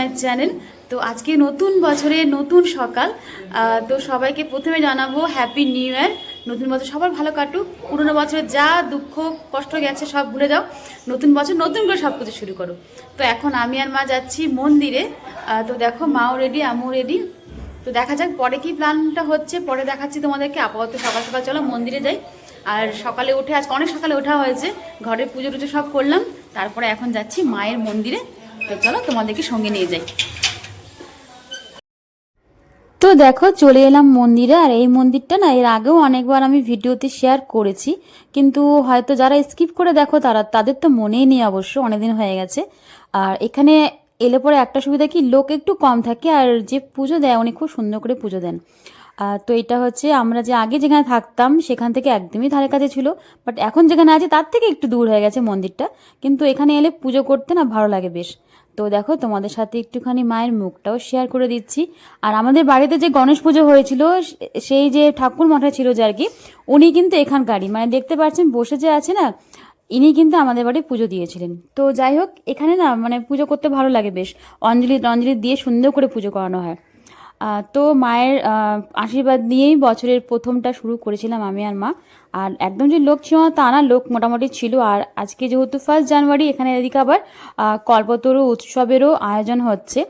My channel. তো আজকে নতুন বছরে নতুন সকাল। তো সবাইকে প্রথমে জানাব হ্যাপি নিউ ইয়ার নতুন বছর সবার ভালো কাটুক। পুরোনো বছরে যা দুঃখ, কষ্ট গেছে সব ভুলে যাও। নতুন বছর নতুন করে সব কিছু শুরু করো। তো এখন আমি আর মা যাচ্ছি মন্দিরে। তো দেখো মাও রেডি আমিও রেডি তো দেখা যাক পরে কি প্ল্যানটা হচ্ছে। পরে দেখাচ্ছি তোমাদেরকে। আপাতত সকাল সকাল চলো মন্দিরে যাই। আর সকালে উঠে, আজকে অনেক সকালে ওঠা হয়েছে। ঘরে পুজো টুজো সব করলাম। তারপরে এখন যাচ্ছি মায়ের মন্দিরে। তো চলো তোমাদেরকে সঙ্গে নিয়ে যাই। তো দেখো, চলে এলাম মন্দিরে, আর এই মন্দিরটা না, এর আগেও অনেকবার আমি ভিডিওতে শেয়ার করেছি, কিন্তু হয়তো যারা স্কিপ করে দেখো, তারা, তাদের তো মনেই নেই অবশ্য, অনেকদিন হয়ে গেছে। আর এখানে এলে পরে একটা সুবিধা কি, লোক একটু কম থাকে, আর যে পুজো দেয়, উনি খুব সুন্দর করে পুজো দেন। তো এটা হচ্ছে, আমরা যে আগে যেখানে থাকতাম, সেখান থেকে একদমই ধারে কাছে ছিল বাট এখন যেখানে আছে, তার থেকে একটু দূর হয়ে গেছে মন্দিরটা, কিন্তু এখানে এলে পুজো করতে না ভালো লাগে বেশ। তো দেখো, তোমাদের সাথে একটুখানি মায়ের মুখটাও শেয়ার করে দিচ্ছি। আর আমাদের বাড়িতে যে গণেশ পুজো হয়েছিল, সেই যে ঠাকুর মাথা ছিল যে আর কি, উনি কিন্তু এখানকারই। মানে দেখতে পাচ্ছেন, বসে যে আছে না, ইনি কিন্তু আমাদের বাড়ি পুজো দিয়েছিলেন। তো যাই হোক, এখানে না মানে পুজো করতে ভালো লাগে বেশ। অঞ্জলি অঞ্জলি দিয়ে সুন্দর করে পুজো করানো হয়। তো মায়ের আশীর্বাদ নিয়েই বছরের প্রথমটা শুরু করেছিলাম আমি আর মা। আর একদম যে লোক ছিল না, তা না, লোক মোটামুটি ছিল। আর আজকে যেহেতু ফার্স্ট জানুয়ারি এখানে এদিকে আবার কল্পতরু উৎসবেরও আয়োজন হচ্ছে।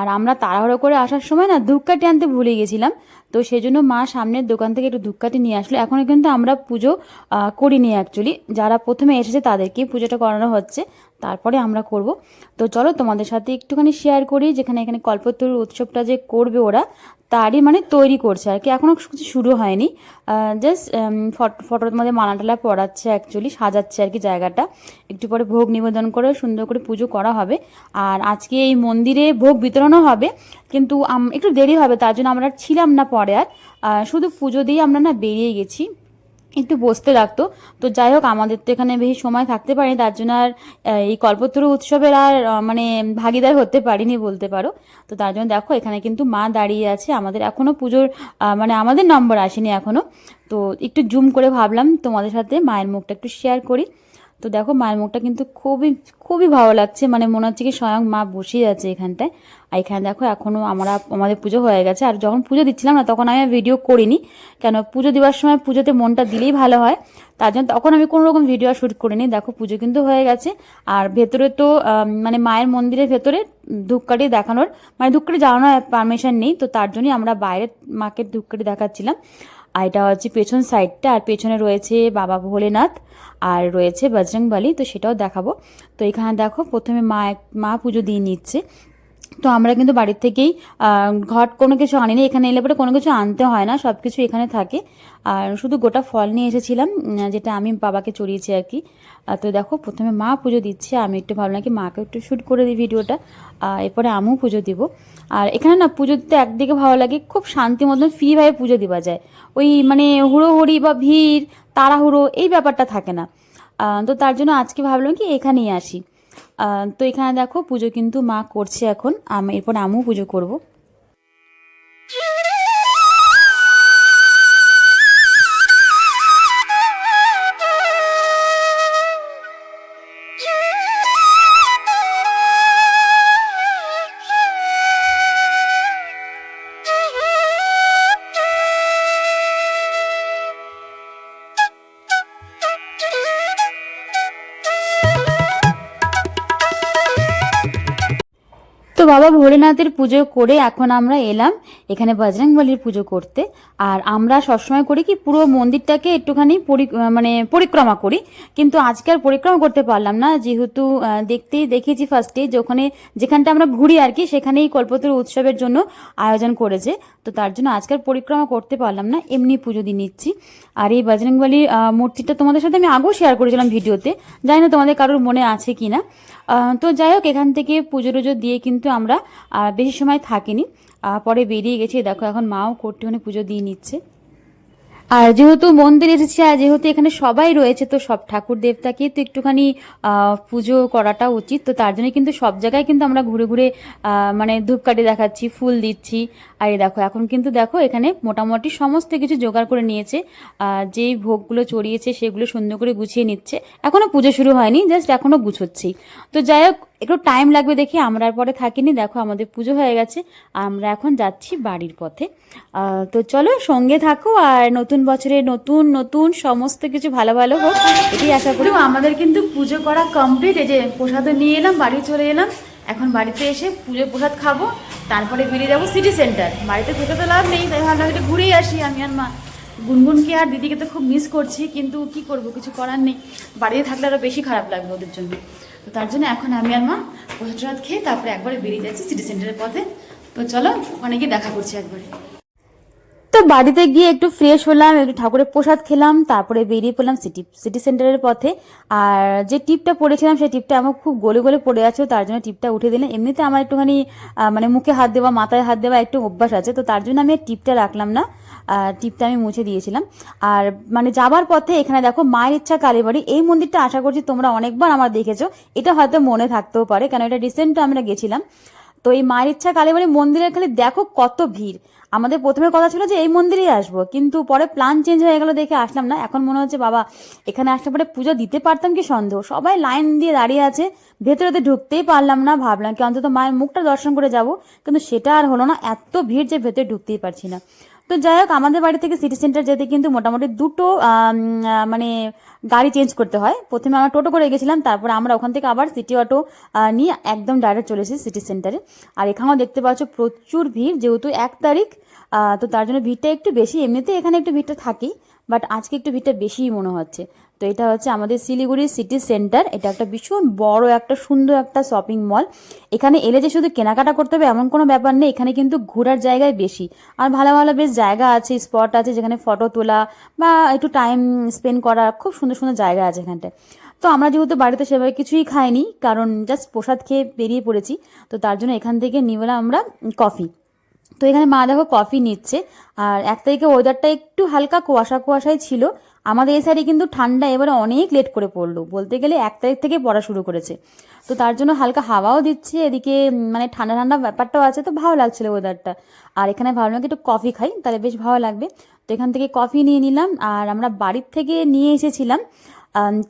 আর আমরা তাড়াহুড়ো করে আসার সময় না, ধূপকাঠি আনতে ভুলে গেছিলাম। তো সেই জন্য মা সামনের দোকান থেকে একটু ধূপকাঠি নিয়ে আসলো। এখনও কিন্তু আমরা পুজো করিনি অ্যাকচুয়ালি যারা প্রথমে এসেছে তাদেরকেই পুজোটা করানো হচ্ছে। তারপরে আমরা করব। তো চলো তোমাদের সাথে একটুখানি শেয়ার করি, যেখানে এখানে কল্পতরুর উৎসবটা যে করবে ওরা। তারই মানে তৈরি করছে আর কি। এখনও কিছু শুরু হয়নি। জাস্ট ফটো, ফটোর মধ্যে মালা টালা পড়াচ্ছে অ্যাকচুয়ালি সাজাচ্ছে আর কি জায়গাটা। একটু পরে ভোগ নিবেদন করে সুন্দর করে পুজো করা হবে। আর আজকে এই মন্দিরে ভোগ বিতরণও হবে, কিন্তু একটু দেরি হবে, তার জন্য আমরা ছিলাম না পরে আর। শুধু পুজো দিয়ে আমরা না বেরিয়ে গেছি। একটু বসতে লাগতো। তো যাই হোক, আমাদের তো এখানে বেশি সময় থাকতে পারিনি, তার জন্য আর এই কল্পতরু উৎসবের আর মানে ভাগিদার হতে পারিনি বলতে পারো। তো তার জন্য দেখো, এখানে কিন্তু মা দাঁড়িয়ে আছে। আমাদের এখনও পুজোর মানে আমাদের নম্বর আসেনি এখনও তো একটু জুম করে ভাবলাম তোমাদের সাথে মায়ের মুখটা একটু শেয়ার করি। তো দেখো মায়ের মুখটা কিন্তু খুবই খুবই ভালো লাগছে। মানে মনে হচ্ছে কি স্বয়ং মা বসেই আছে এখানটায়। আর এখানে দেখো এখনও আমরা, আমাদের পুজো হয়ে গেছে। আর যখন পুজো দিচ্ছিলাম না, তখন আমি ভিডিও করিনি। কেন? পুজো দেওয়ার সময় পুজোতে মনটা দিলেই ভালো হয়। তার জন্য তখন আমি কোনো রকম ভিডিও শ্যুট করিনি। দেখো পুজো কিন্তু হয়ে গেছে। আর ভেতরে তো মানে মায়ের মন্দিরের ভেতরে ধূপকাঠি দেখানোর মানে ধূপকাঠি জ্বালানোর পারমিশন নেই। তো তার জন্যই আমরা বাইরে মাকে ধূপকাঠি দেখাচ্ছিলাম। আর এটা হচ্ছে পেছন সাইডটা, আর পেছনে রয়েছে বাবা ভোলেনাথ, আর রয়েছে বজরংবলী, তো সেটাও দেখাবো। তো এখানে দেখো, প্রথমে মা মা পুজো দিয়ে নিচ্ছে। তো আমরা কিন্তু বাড়ির থেকেই ঘট কোনো কিছু আনিনি, এখানে এলে পরে কোনো কিছু আনতে হয় না সব কিছু এখানে থাকে। আর শুধু গোটা ফল নিয়ে এসেছিলাম যেটা আমি বাবাকে চড়িয়েছি আর কি। তো দেখো, প্রথমে মা পুজো দিচ্ছে, আমি একটু ভাবলাম কি মাকে একটু শ্যুট করে দিই ভিডিওটা, আর এরপরে আমিও পুজো দিব। আর এখানে না পুজো দিতে একদিকে ভালো লাগে, খুব শান্তি মতন ফ্রিভাবে পুজো দেওয়া যায়। ওই মানে হুড়োহুড়ি বা ভিড়, তাড়াহুড়ো, এই ব্যাপারটা থাকে না। তো তার জন্য আজকে ভাবলাম কি এখানেই আসি। তো এখানে দেখো পুজো কিন্তু মা করছে এখন। এরপর আমিও পুজো করব। বাবা ভোলেনাথের পুজো করে এখন আমরা এলাম এখানে বজরংবলির পুজো করতে। আর আমরা সবসময় করি কি পুরো মন্দিরটাকে একটুখানি পরি- মানে পরিক্রমা করি। কিন্তু আজকে আর পরিক্রমা করতে পারলাম না। যেহেতু দেখতেই দেখেছি ফার্স্টে যে ওখানে যেখানটা আমরা ঘুরি আর কি, সেখানেই কল্পতরু উৎসবের জন্য আয়োজন করেছে। তো তার জন্য আজকাল পরিক্রমা করতে পারলাম না, এমনি পুজো দিয়ে নিচ্ছি। আর এই বজরংবলির মূর্তিটা তোমাদের সাথে আমি আগেও শেয়ার করেছিলাম ভিডিওতে। জানি না তোমাদের কারোর মনে আছে কি না তো যাই হোক, এখান থেকে পুজো টুজো দিয়ে কিন্তু আমরা বেশি সময় থাকিনি। পরে বেরিয়ে গেছি, দেখো এখন মাও কোর্টিওনে পুজো দিয়ে নিচ্ছে। আর যেহেতু মন্দির এসেছি, আর যেহেতু এখানে সবাই রয়েছে, তো সব ঠাকুর দেবতাকে তো একটুখানি পুজো করাটা উচিত। তো তার জন্য কিন্তু সব জায়গায় কিন্তু আমরা ঘুরে ঘুরে মানে ধূপকাঠি দেখাচ্ছি, ফুল দিচ্ছি। আর দেখো, এখন কিন্তু দেখো এখানে মোটামুটি সমস্ত কিছু জোগাড় করে নিয়েছে। যেই ভোগগুলো চড়িয়েছে, সেগুলো সুন্দর করে গুছিয়ে নিচ্ছে। এখনও পুজো শুরু হয়নি, জাস্ট এখনও গুছোচ্ছি। তো যাই হোক একটু টাইম লাগবে দেখি, আমরা আর পরে থাকিনি। দেখো, আমাদের পুজো হয়ে গেছে। আমরা এখন যাচ্ছি বাড়ির পথে। তো চলো, সঙ্গে থাকো আর নতুন বছরে নতুন নতুন সমস্ত কিছু ভালো ভালো হোক, এটাই আশা করি। আমাদের কিন্তু পুজো করা কমপ্লিট এই যে প্রসাদও নিয়ে এলাম, বাড়ি চলে এলাম। এখন বাড়িতে এসে পুজো প্রসাদ খাব। তারপরে বেরিয়ে যাব সিটি সেন্টার বাড়িতে থেকে তো লাভ নেই, তাই ভাবলাম একটু ঘুরেই আসি আমি আর মা। গুনগুনকে আর দিদিকে তো খুব মিস করছি, কিন্তু কি করব, কিছু করার নেই। বাড়িতে থাকলে আরও বেশি খারাপ লাগবে ওদের জন্য। তো তার জন্য এখন আমি আর মা প্রসাদ টসাদ খেয়ে তারপরে একবারে বেরিয়ে যাচ্ছি সিটি সেন্টারের পথে। তো চলো ওখানে গিয়ে দেখা করছি একবারে। তো বাড়িতে গিয়ে একটু ফ্রেশ হলাম, একটু ঠাকুরের প্রসাদ খেলাম, তারপরে বেরিয়ে পড়লাম সিটি সিটি সেন্টারের পথে। আর যে টিপটা পড়েছিলাম, সেই টিপটা আমার খুব গলে গলে পড়ে আছে, তার জন্য টিপটা উঠে দিলাম। এমনিতে আমার একটুখানি মানে মুখে হাত দেওয়া, মাথায় হাত দেওয়া একটু অভ্যাস আছে, তো তার জন্য আমি টিপটা রাখলাম না। টিপটা আমি মুছে দিয়েছিলাম। আর মানে যাবার পথে এখানে দেখো মায়ের ইচ্ছা কালীবাড়ি এই মন্দিরটা আশা করছি তোমরা অনেকবার আমার দেখেছ। এটা হয়তো মনে থাকতেও পারে, কেন এটা রিসেন্ট আমরা গেছিলাম। তো এই মায়ের ইচ্ছা কালীবাড়ি মন্দিরের খালি দেখো কত ভিড়। আমাদের প্রথমে কথা ছিল যে এই মন্দিরেই আসব, কিন্তু পরে প্ল্যান চেঞ্জ হয়ে গেল দেখে আসলাম না। এখন মনে হচ্ছে, বাবা, এখানে আসলে পরে পুজো দিতে পারতাম কি সন্দেহ? সবাই লাইন দিয়ে দাঁড়িয়ে আছে, ভেতরে তো ঢুকতেই পারলাম না ভাবলাম, কি অন্তত মায়ের মুখটা দর্শন করে যাব, কিন্তু সেটা আর হলো না, এত ভিড় যে ভেতরে ঢুকতেই পারছি না। তো যাই হোক, আমাদের বাড়ি থেকে সিটি সেন্টার যেতে কিন্তু মোটামুটি দুটো মানে গাড়ি চেঞ্জ করতে হয়। প্রথমে আমরা টোটো করে গেছিলাম, তারপর আমরা ওখান থেকে আবার সিটি অটো নিয়ে একদম ডাইরেক্ট চলে এসেছি সিটি সেন্টারে আর এখানেও দেখতে পাচ্ছ প্রচুর ভিড়, যেহেতু এক তারিখ তো তার জন্য ভিড়টা একটু বেশি। এমনিতে এখানে একটু ভিড়টা থাকি বাট আজকে একটু ভিড়টা বেশিই মনে হচ্ছে। তো এটা হচ্ছে আমাদের শিলিগুড়ি সিটি সেন্টার। এটা একটা ভীষণ বড় একটা, সুন্দর একটা শপিং মল। এখানে এলে যে শুধু কেনাকাটা করতে হবে এমন কোনো ব্যাপার নেই, এখানে কিন্তু ঘোরার জায়গায় বেশি। আর ভালো ভালো বেশ জায়গা আছে, স্পট আছে যেখানে ফটো তোলা বা একটু টাইম স্পেন্ড করা খুব সুন্দর সুন্দর জায়গা আছে এখানটায়। তো আমরা যেহেতু বাড়িতে সেভাবে কিছুই খাইনি, কারণ জাস্ট প্রসাদ খেয়ে বেরিয়ে পড়েছি, তো তার জন্য এখান থেকে নিয়ে আমরা কফি। তো এখানে মা দেখো কফি নিচ্ছে। আর এক তারিখে ওয়েদারটা একটু হালকা কুয়াশা কুয়াশাই ছিল। আমাদের এই সাইডে কিন্তু ঠান্ডা এবারে অনেক লেট করে পড়ল। বলতে গেলে এক তারিখ থেকে পড়া শুরু করেছে। তো তার জন্য হালকা হাওয়াও দিচ্ছে। এদিকে মানে ঠান্ডা ঠান্ডা ব্যাপারটাও আছে। তো ভালো লাগছিল ওয়েদারটা আর এখানে ভাবলাম একটু কফি খাই, তাহলে বেশ ভালো লাগবে। তো এখান থেকে কফি নিয়ে নিলাম। আর আমরা বাড়ির থেকে নিয়ে এসেছিলাম।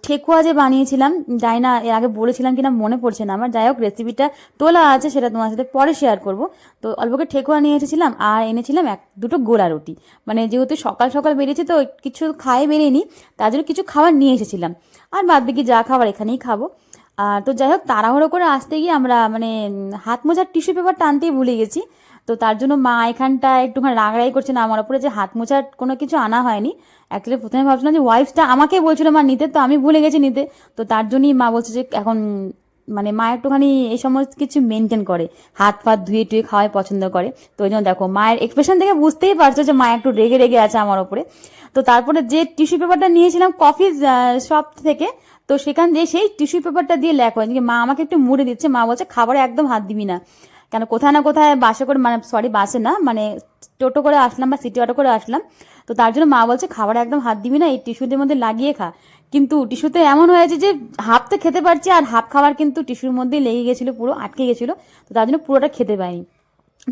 ঠেকুয়া যে বানিয়েছিলাম যাই না এর আগে বলেছিলাম কিনা, মনে পড়ছে না আমার। যাই হোক রেসিপিটা তোলা আছে, সেটা তোমার সাথে পরে শেয়ার করব। তো অল্পকে ঠেকুয়া নিয়ে এসেছিলাম আর এনেছিলাম এক, দুটো গোলা রুটি। মানে যেহেতু সকাল সকাল বেরিয়েছি, তো কিছু খাই বেরিয়েনি, তার জন্য কিছু খাবার নিয়ে এসেছিলাম। আর বাদ বাকি যা খাবার এখানেই খাব। আর তো যাই হোক, তাড়াহুড়ো করে আসতে গিয়ে আমরা মানে হাত মোজার টিস্যু পেপার টানতেই ভুলে গেছি। তো তার জন্য মা এখানটা একটুখানি রাগড়াই করছে না, আমার উপরে যে হাত মোছার কোনো কিছু আনা হয়নি। অ্যাকচুয়ালি প্রথমে ভাবছিলাম যে ওয়াইফটা আমাকে বলছিল, মা, নিতে তো আমি ভুলে গেছি নিতে। তো তার জন্যই মা বলছে যে এখন মানে মা একটুখানি এই সমস্ত কিছু মেনটেন করে। হাত ফাত ধুয়ে টুয়ে খাওয়াই পছন্দ করে। তো ওই জন্য দেখো, মায়ের এক্সপ্রেশন থেকে বুঝতেই পারছ যে মা একটু রেগে রেগে আছে আমার ওপরে তো তারপরে যে টিস্যু পেপারটা নিয়েছিলাম কফি শপ থেকে, তো সেখান দিয়ে সেই টিস্যু পেপারটা দিয়ে লেখ। হয় মা আমাকে একটু মুড়ে দিচ্ছে। মা বলছে, খাবারে একদম হাত দিবি না। কেন কোথায় না কোথায় বাসে করে মানে সরি বাসে না মানে টোটো করে আসলাম বা সিটি অটো করে আসলাম। তো তার জন্য মা বলছে, খাবার একদম হাত দিবি না, এই টিস্যুদের মধ্যে লাগিয়ে খা। কিন্তু টিস্যুতে এমন হয়েছে যে হাফ তো খেতে পারছি, আর হাফ খাবার কিন্তু টিস্যুর মধ্যে লেগে গেছিল, পুরো আটকে গেছিল। তো তার জন্য পুরোটা খেতে পাইনি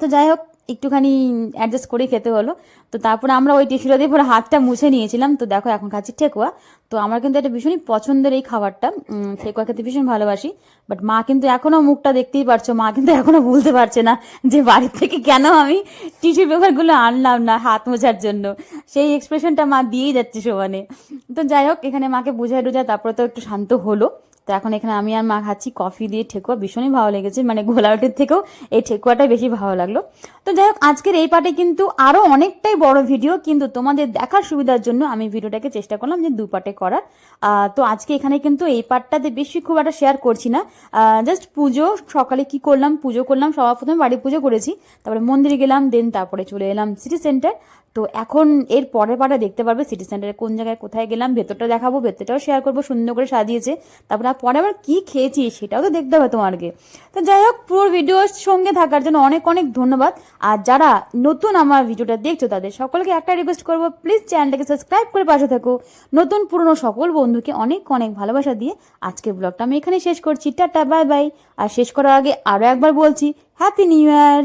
তো যাই হোক, একটুখানি অ্যাডজাস্ট করে খেতে হলো। তো তারপরে আমরা ওই টিস্যুটা দিয়ে পুরো হাতটা মুছে নিয়েছিলাম। তো দেখো, এখন খাচ্ছি ঠেকুয়া। তো আমার কিন্তু এটা ভীষণই পছন্দের এই খাবারটা। ঠেকুয়া খেতে ভীষণ ভালোবাসি। বাট মা কিন্তু এখনও মুখটা দেখতেই পারছ, মা কিন্তু এখনও বলতে পারছে না যে বাড়ির থেকে কেন আমি টিস্যু পেপারগুলো আনলাম না হাত মোছার জন্য। সেই এক্সপ্রেশনটা মা দিয়েই যাচ্ছে সমানে তো যাই হোক, এখানে মাকে বুঝায় টুঝায় তারপরে তো একটু শান্ত হলো। তো এখন এখানে আমি আর মা খাচ্ছি কফি দিয়ে ঠেকুয়া। ভীষণই ভালো লেগেছে মানে গোলাউটির থেকেও এই ঠেকুয়াটাই বেশি ভালো লাগল। তো যাই হোক, আজকের এই পার্টে কিন্তু আরও অনেকটাই বড় ভিডিও, কিন্তু তোমাদের দেখার সুবিধার জন্য আমি ভিডিওটাকে চেষ্টা করলাম যে দু পার্টে করার তো আজকে এখানে কিন্তু এই পার্টটাতে বেশি খুব একটা শেয়ার করছি না। জাস্ট পুজো, সকালে কি করলাম? পুজো করলাম, সবার প্রথমে বাড়ি পুজো করেছি। তারপরে মন্দিরে গেলাম দেন তারপরে চলে এলাম সিটি সেন্টার তো এখন এর পরের পাটা দেখতে পারবে সিটি সেন্টারে কোন জায়গায় কোথায় গেলাম, ভেতরটা দেখাবো, ভেতরটাও শেয়ার করব, সুন্দর করে সাজিয়েছে। তারপরে পরে আবার কি খেয়েছি সেটাও তো দেখতে হবে তোমাকে। তো যাই হোক, পুরো ভিডিওর সঙ্গে থাকার জন্য অনেক অনেক ধন্যবাদ। আর যারা নতুন আমার ভিডিওটা দেখছ, তাদের সকলকে একটা রিকোয়েস্ট করব প্লিজ চ্যানেলটাকে সাবস্ক্রাইব করে পাশে থাকো। নতুন পুরনো সকল বন্ধুকে অনেক অনেক ভালোবাসা দিয়ে আজকের ব্লগটা আমি এখানে শেষ করছি। টাটা বাই বাই আর শেষ করার আগে আরও একবার বলছি happy new year